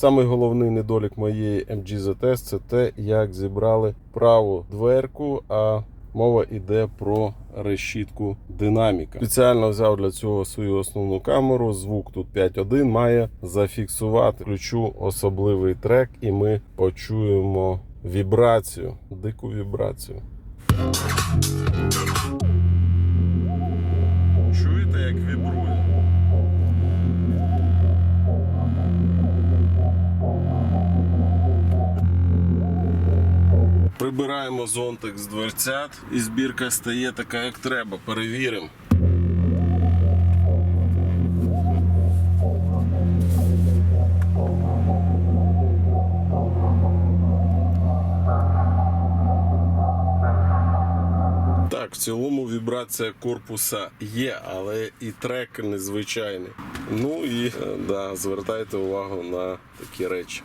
Самий головний недолік моєї MG це те, як зібрали праву дверку, а мова йде про решітку динаміка. Спеціально взяв для цього свою основну камеру. Звук тут 5.1 має зафіксувати. Включу особливий трек, і ми почуємо вібрацію, дику вібрацію. Чуєте, як вібрує? Прибираємо зонтик з дверцят і збірка стає така, як треба. Перевіримо. Так, в цілому вібрація корпуса є, але і трек незвичайний. Ну і е, да, звертайте увагу на такі речі.